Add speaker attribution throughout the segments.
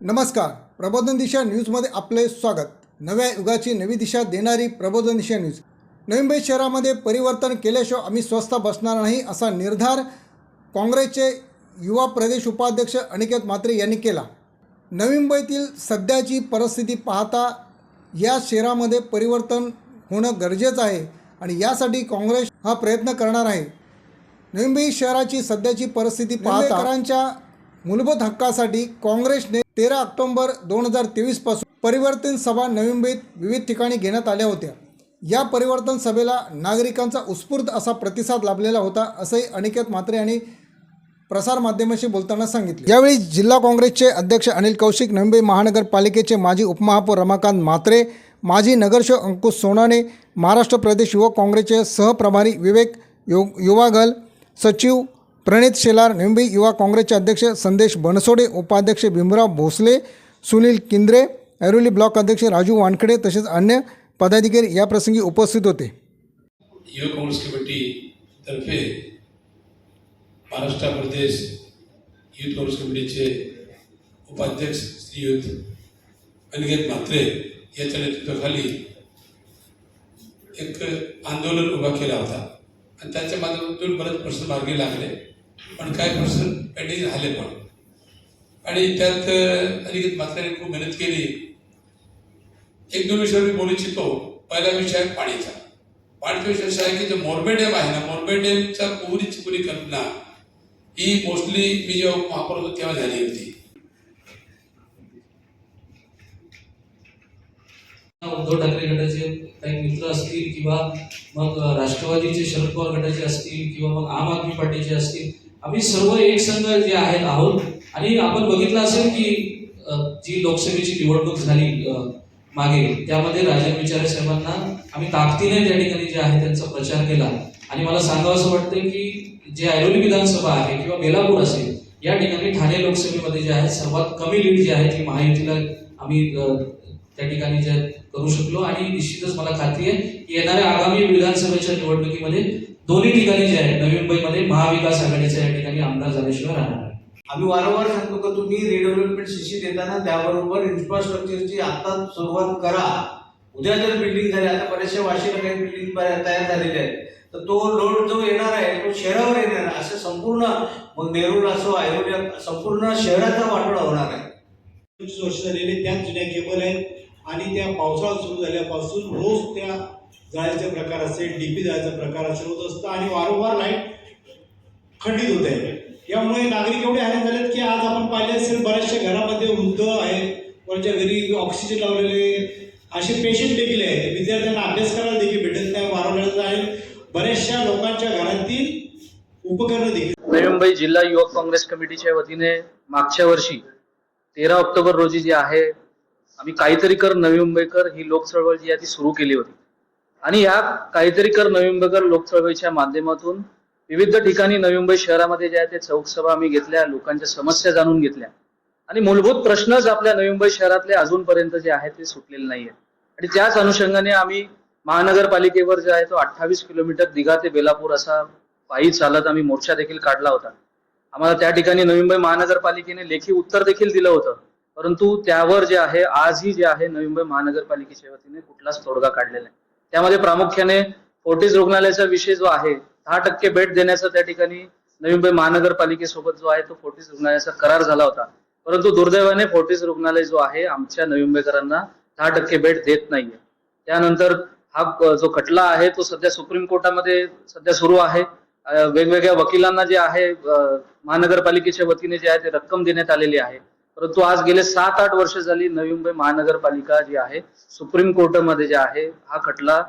Speaker 1: नमस्कार. प्रबोधन दिशा न्यूजमध्ये आपले स्वागत. नव्या युगाची नवी दिशा देणारी प्रबोधन दिशा न्यूज. नवी मुंबई शहरामध्ये परिवर्तन केल्याशिवाय आम्ही स्वस्थ बसणार नाही असा निर्धार काँग्रेसचे युवा प्रदेश उपाध्यक्ष अनिकेत म्हात्रे यांनी केला. नवी मुंबईतील सध्याची परिस्थिती पाहता या शहरामध्ये परिवर्तन होणं गरजेचं आहे आणि यासाठी काँग्रेस हा प्रयत्न करणार आहे. नवी मुंबई शहराची सध्याची परिस्थिती पाहताच्या मूलभूत हक्कासाठी काँग्रेसने तेरा ऑक्टोंबर दोन हजार तेवीसपासून परिवर्तन सभा नवी मुंबईत विविध ठिकाणी घेण्यात आल्या होत्या. या परिवर्तन सभेला नागरिकांचा उत्स्फूर्त असा प्रतिसाद लाभलेला होता असंही अनिकेत म्हात्रे यांनी प्रसारमाध्यमाशी बोलताना सांगितले. यावेळी जिल्हा काँग्रेसचे अध्यक्ष अनिल कौशिक नवी मुंबई महानगरपालिकेचे माजी उपमहापौर रमाकांत म्हात्रे माजी नगरसेवक अंकुश सोनाने महाराष्ट्र प्रदेश युवक काँग्रेसचे सहप्रभारी विवेक यु युवागल सचिव प्रणित शेलार नवी मुंबई युवा काँग्रेसचे अध्यक्ष संदेश बनसोडे उपाध्यक्ष भीमराव भोसले सुनील किंद्रे ऐरोली ब्लॉक अध्यक्ष राजू वानखडे तसेच अन्य पदाधिकारी याप्रसंगी उपस्थित होते.
Speaker 2: युवा काँग्रेस कमिटीतर्फे महाराष्ट्र प्रदेश युथ काँग्रेस कमिटीचे उपाध्यक्ष श्रीयुत अनिकेत म्हात्रे याच्या नेतृत्वाखाली एक आंदोलन उभा केला होता. आणि त्याच्या माध्यमातून बरेच प्रश्न मार्गी लागले. पण काही प्रश्न पेंडिंग झाले पण. आणि त्यात अ, अनिकेत खूप मेहनत केली. एक दोन विषयावर मी बोलू इच्छितो. पहिला विषय आहे पाणीचा. पाणीचा विषय असा आहे की जो मोरबे डॅम आहे ना मोरबे डॅमचा पुरीची पुरी कल्पना ही मोस्टली मी जेव्हा महापौर होतो तेव्हा झाली होती.
Speaker 3: उद्धव ठाकरे गटाचे काही मित्र असतील किंवा मग राष्ट्रवादीचे शरद पवार गटाचे असतील किंवा मग आम आदमी पार्टीचे असतील आम्ही सर्व एक संघ जे आहेत आहोत आणि आपण बघितलं असेल की जी लोकसभेची निवडणूक झाली मागे त्यामध्ये राजन विचारे साहेबांना आम्ही ताकदीने त्या ठिकाणी जे आहे त्यांचा प्रचार केला. आणि मला सांगावं असं वाटतं की जे ऐरोली विधानसभा आहे किंवा बेलापूर असेल या ठिकाणी ठाणे लोकसभेमध्ये जे आहे सर्वात कमी लीड जी आहे ती महायुतीला आम्ही त्या ठिकाणी जे करू शकलो. आणि निश्चितच मला खात्री आहे की येणाऱ्या आगामी विधानसभेच्या निवडणुकीमध्ये दोन्ही ठिकाणी जे आहे नवी मुंबईमध्ये महाविकास आघाडीचा या ठिकाणी आमदार झाल्याशिवाय राहणार.
Speaker 4: आम्ही वारंवार सांगतो की तुम्ही रिडेव्हलपमेंट सीसी देताना त्याबरोबर इन्फ्रास्ट्रक्चरची आता सुरुवात करा. उद्या जर बिल्डिंग झाली आता बऱ्याचशा वाशीला काही बिल्डिंग तयार झालेल्या आहेत. तर तो लोड जो येणार आहे तो शहरावर येणार आहे असं संपूर्ण मग नेरूळ असो ऐरोली संपूर्ण शहराचा वाटोळा होणार आहे.
Speaker 5: वर्ष झालेले त्याच जुन्या केबल आहेत आणि त्या पावसाळा सुरू झाल्यापासून रोज त्या जायचे प्रकार असेल डीपी जायचा प्रकार असेल होत असतं आणि वारंवार लाइट खंडित होत. आहे यामुळे नागरिक एवढे हैराण झालेत की आज आपण पाहिले असेल बऱ्याचशा घरामध्ये वृद्ध आहेत वरच्या घरी ऑक्सिजन लावलेले असे पेशंट देखील आहेत. विद्यार्थ्यांना अभ्यास करायला देखील भेटत नाही वारंवार आहे बऱ्याचशा लोकांच्या घरातील उपकरणं देखील
Speaker 6: नवी मुंबई जिल्हा युवक काँग्रेस कमिटीच्या वतीने मागच्या वर्षी तेरा ऑक्टोबर रोजी जी आहे आम्ही काहीतरी कर नवी मुंबईकर ही लोक चळवळ जी आहे ती सुरू केली होती. आणि या काहीतरी कर नवी मुंबईकर लोक माध्यमातून विविध ठिकाणी नवी मुंबई शहरामध्ये जे आहे ते चौकसभा आम्ही घेतल्या लोकांच्या समस्या जाणून घेतल्या. आणि मूलभूत प्रश्नच आपल्या नवी मुंबई शहरातले अजूनपर्यंत जे आहे ते सुटलेले नाहीये आणि त्याच अनुषंगाने आम्ही महानगरपालिकेवर जे आहे तो अठ्ठावीस किलोमीटर दिघा ते बेलापूर असा पायी चालत आम्ही मोर्चा देखील काढला होता. आम्हाला त्या ठिकाणी नवी मुंबई महानगरपालिकेने लेखी उत्तर देखील दिलं होतं. परंतु त्यावर जे आहे आजही जे आहे नवी मुंबई महानगरपालिकेच्या वतीने कुठलाच तोडगा काढलेला आहे त्यामध्ये प्रामुख्याने फोर्टिस रुग्णालयाचा विषय जो आहे दहा टक्के भेट देण्याचा त्या ठिकाणी नवी मुंबई महानगरपालिकेसोबत जो आहे तो फोर्टिस रुग्णालयाचा करार झाला होता. परंतु दुर्दैवाने फोर्टिस रुग्णालय जो आहे आमच्या नवी मुंबईकरांना दहा टक्के भेट देत नाहीये. त्यानंतर हा जो खटला आहे तो सध्या सुप्रीम कोर्टामध्ये सध्या सुरू आहे. वेगवेगळ्या वकिलांना जे आहे महानगरपालिकेच्या वतीने जे आहे ते रक्कम देण्यात आलेली आहे. परंतु आज गेले सात आठ वर्ष झाली नवी मुंबई महानगरपालिका जी आहे सुप्रीम कोर्टामध्ये जे आहे हा खटला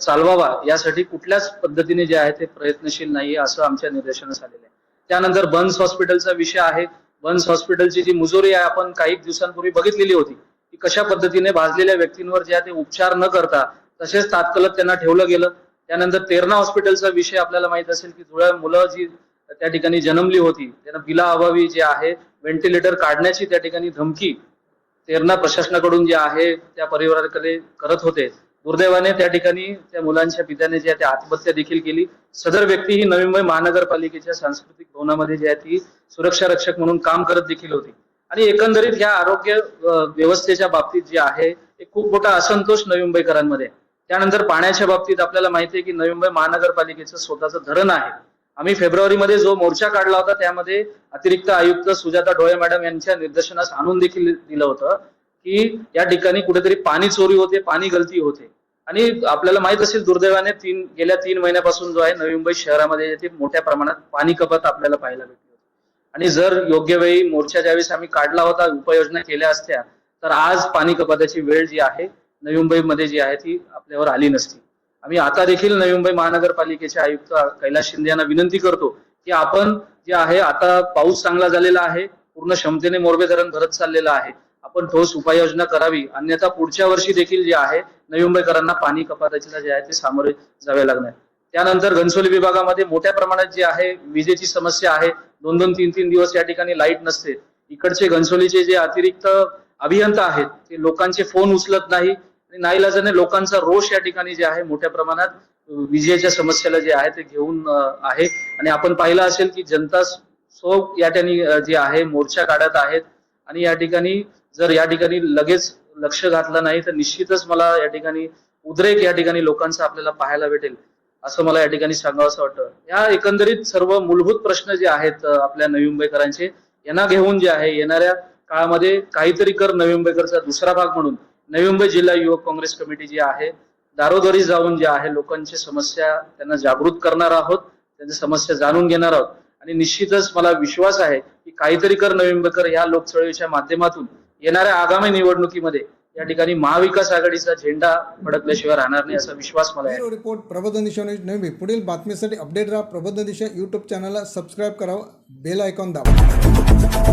Speaker 6: चालवावा यासाठी कुठल्याच पद्धतीने जे आहे ते प्रयत्नशील नाहीये असं आमच्या निदर्शनास आलेलं आहे. त्यानंतर बन्स हॉस्पिटलचा विषय आहे. बन्स हॉस्पिटलची जी मुजोरी आहे आपण काही दिवसांपूर्वी बघितलेली होती की कशा पद्धतीने भाजलेल्या व्यक्तींवर जे आहे ते उपचार न करता तसेच तात्काळ त्यांना ठेवलं गेलं. त्यानंतर तेरणा हॉस्पिटलचा विषय आपल्याला माहीत असेल की जुळ्या मुलं जी त्या ठिकाणी जन्मली होती त्यांना बिला अभावी जे आहे व्हेंटिलेटर काढण्याची त्या ठिकाणी धमकी तेरणा प्रशासनाकडून जे आहे त्या परिवाराकडे करत होते. दुर्दैवाने त्या ठिकाणी त्या मुलांच्या पित्याने जी आहे त्या आत्महत्या देखील केली. सदर व्यक्ती ही नवी मुंबई महानगरपालिकेच्या सांस्कृतिक भवनामध्ये जी आहे ती सुरक्षा रक्षक म्हणून काम करत देखील होती. आणि एकंदरीत ह्या आरोग्य व्यवस्थेच्या बाबतीत जे आहे एक खूप मोठा असंतोष नवी मुंबईकरांमध्ये त्यानंतर पाण्याच्या बाबतीत आपल्याला माहिती आहे की नवी मुंबई महानगरपालिकेचं स्वतःचं धरण आहे. आम्ही फेब्रुवारीमध्ये जो मोर्चा काढला होता त्यामध्ये अतिरिक्त आयुक्त सुजाता डोळे मॅडम यांच्या निर्देशनास आणून देखील दिलं होतं की या ठिकाणी कुठेतरी पाणी चोरी होते पाणी गलती होते. आणि आपल्याला माहीत असेल दुर्दैवाने तीन गेल्या तीन महिन्यापासून जो आहे नवी मुंबई शहरामध्ये मोठ्या प्रमाणात पाणी कपात आपल्याला पाहायला भेटली होती. आणि जर योग्य वेळी मोर्चा ज्यावेळेस आम्ही काढला होता उपाययोजना केल्या असत्या तर आज पाणी कपाताची वेळ जी आहे नवी मुंबईमध्ये जी आहे ती आपल्यावर आली नसती. आम्ही आता देखील नवी मुंबई महानगरपालिकेचे आयुक्त कैलास शिंदे यांना विनंती करतो की आपण जे आहे आता पाऊस चांगला झालेला आहे पूर्ण क्षमतेने मोरबे धरण भरत चाललेलं आहे. आपण ठोस उपाययोजना करावी. अन्यथा पुढच्या वर्षी देखील जे आहे नवी मुंबईकरांना पाणी कपातीला जे आहे ते सामोरे जावे लागणार त्यानंतर घनसोली विभागामध्ये मोठ्या प्रमाणात जे आहे विजेची समस्या आहे. दोन दोन तीन तीन दिवस या ठिकाणी लाइट नसते. इकडचे घनसोलीचे जे अतिरिक्त अभियंता आहेत ते लोकांचे फोन उचलत नाही. नाईलाजाने लोकांचा रोष या ठिकाणी जे आहे मोठ्या प्रमाणात विजेच्या समस्याला जे आहे ते घेऊन आहे. आणि आपण पाहिलं असेल की जनता सो या ठिकाणी जे आहे मोर्चा काढत आहेत. आणि या ठिकाणी जर या ठिकाणी लगेच लक्ष घातलं नाही तर निश्चितच मला या ठिकाणी उद्रेक या ठिकाणी लोकांचा आपल्याला पाहायला भेटेल असं मला या ठिकाणी सांगावं असं वाटतं. या एकंदरीत सर्व मूलभूत प्रश्न जे आहेत आपल्या नवी मुंबईकरांचे यांना घेऊन जे आहे येणाऱ्या काळामध्ये काहीतरी कर नवी मुंबईकरचा दुसरा भाग म्हणून. नवी मुंबई जिल्हा युवक काँग्रेस कमिटी जी आहे दारोदारी जाऊन जे आहे लोकांची समस्या त्यांना जागृत करणार आहोत त्यांच्या समस्या जाणून घेणार आहोत. आणि निश्चितच मला विश्वास आहे की काहीतरी कर नवी मुंबईकर या लोकचळवळीच्या माध्यमातून येणाऱ्या आगामी निवडणुकीमध्ये या ठिकाणी महाविकास आघाडीचा झेंडा फडकल्याशिवाय राहणार नाही असा विश्वास मला आहे.
Speaker 1: रिपोर्ट प्रबोधन दिशा न्यूज नवी. पुढील बातमीसाठी अपडेट राहा प्रबोधन दिशा यूट्यूब चॅनलला. सबस्क्राईब करावं बेल आयकॉन दाबा.